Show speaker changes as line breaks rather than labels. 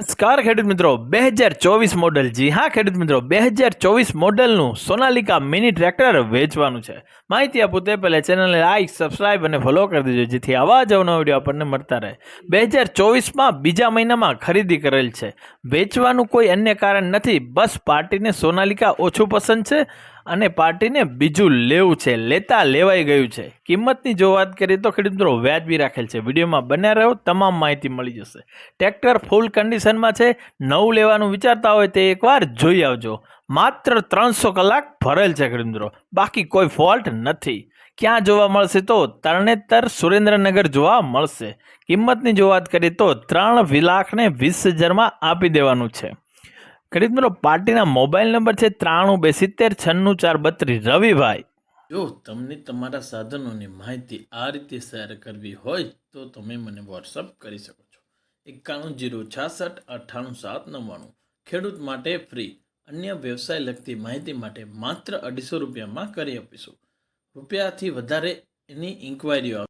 નમસ્કાર ખેડૂત મિત્રો, બે હજાર ચોવીસ મોડલ જી હા ખેડૂત મિત્રો, બે હજાર ચોવીસ મોડલનું સોનાલિકા મિની ટ્રેક્ટર વેચવાનું છે. માહિતી આપું તે પહેલાં ચેનલને લાઈક સબસ્ક્રાઇબ અને ફોલો કરી દેજો, જેથી આવા જ અવનવા વીડિયો આપણને મળતા રહે. બે હજાર ચોવીસમાં બીજા મહિનામાં ખરીદી કરેલ છે. વેચવાનું કોઈ અન્ય કારણ નથી, બસ પાર્ટીને સોનાલિકા ઓછું પસંદ છે અને પાર્ટીને બીજું લેવું છે, લેતા લેવાઈ ગયું છે. કિંમતની જો વાત કરીએ તો ખેડૂત મિત્રો વ્યાજબી રાખેલ છે. વિડીયોમાં બન્યા રહો, તમામ માહિતી મળી જશે. ટ્રેક્ટર ફૂલ કન્ડિશનમાં છે, નવું લેવાનું વિચારતા હોય તે એકવાર જોઈ આવજો. માત્ર ત્રણસો કલાક ભરેલ છે ખેડૂત મિત્રો. બાકી કોઈ ફોલ્ટ નથી. ક્યાં જોવા મળશે તો તરણેતર સુરેન્દ્રનગર જોવા મળશે. કિંમતની જો વાત કરીએ તો ત્રણ લાખ ને વીસ હજારમાં આપી દેવાનું છે. ખેડૂત મિત્રો પાર્ટીના મોબાઈલ નંબર છે ત્રાણું બે સિત્તેર છન્નું, ચાર, બત્રીસ. રવિભાઈ.
જો તમને તમારા સાધનોની માહિતી આ રીતે શેર કરવી હોય તો તમે મને વોટ્સઅપ કરી શકો છો. એકાણું, જીરો, છાસઠ, અઠ્ઠાણું, સાત, નવ્વાણું. ખેડૂત માટે ફ્રી અન્ય વ્યવસાય લગતી માહિતી માટે માત્ર અઢીસો રૂપિયામાં કરી આપીશું. રૂપિયાથી વધારે એની ઇન્ક્વાયરીઓ